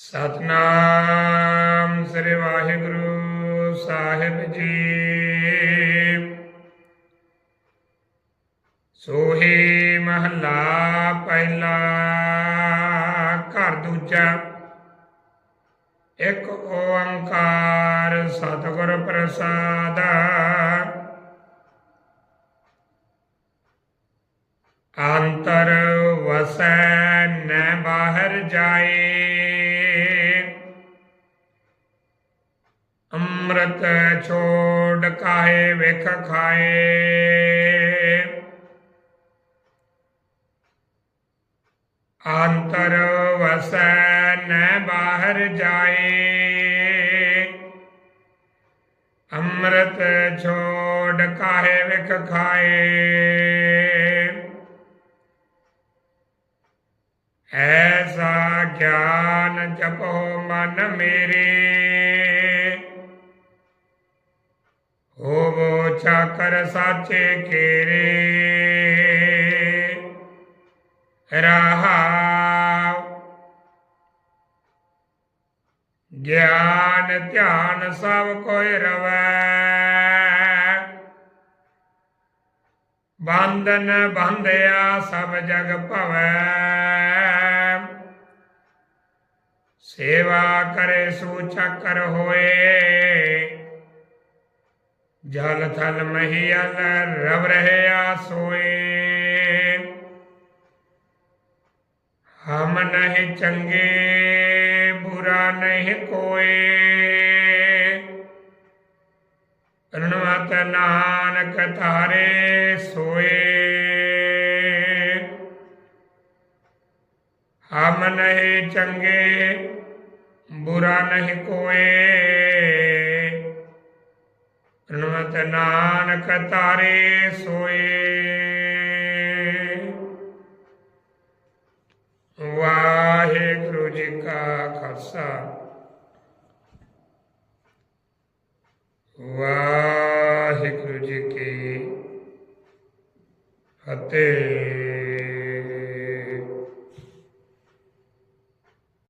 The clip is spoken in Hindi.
ਸਤਨਾਮ ਸ੍ਰੀ ਵਾਹਿਗੁਰੂ ਸਾਹਿਬ ਜੀ। ਸੋਹੀ ਮਹੱਲਾ ਪਹਿਲਾ ਘਰ ਦੂਜਾ। ਇੱਕ ਓੰਕਾਰ ਸਤਿਗੁਰ ਪ੍ਰਸਾਦ। ਅੰਤਰ ਵਸੈ ਨ ਬਾਹਰ ਜਾਏ। अमृत छोड़ काहे वेख खाए। आंतर न बाहर जाए। अमृत छोड़ काहे वेख खाए। ऐसा ज्ञान जपो मन मेरे। ओ वो चाकर साचे केरे। रहा। ज्ञान ध्यान सब कोई रवे। बंधन बंधया सब जग पवे सेवा करे सूचकर होए। जल थल महियल रव रहे सोए हम नहीं चंगे, बुरा नहीं कोए। प्रणवत नानक तारे सोए। हम नहीं चंगे, बुरा नहीं कोए। ਰਣਵਤ ਨਾਨਕ ਤਾਰੇ ਸੋਏ। ਵਾਹਿਗੁਰੂ ਜੀ ਕਾ ਖਾਲਸਾ। ਵਾਹਿਗੁਰੂ ਜੀ ਕੀ ਫਤਿਹ।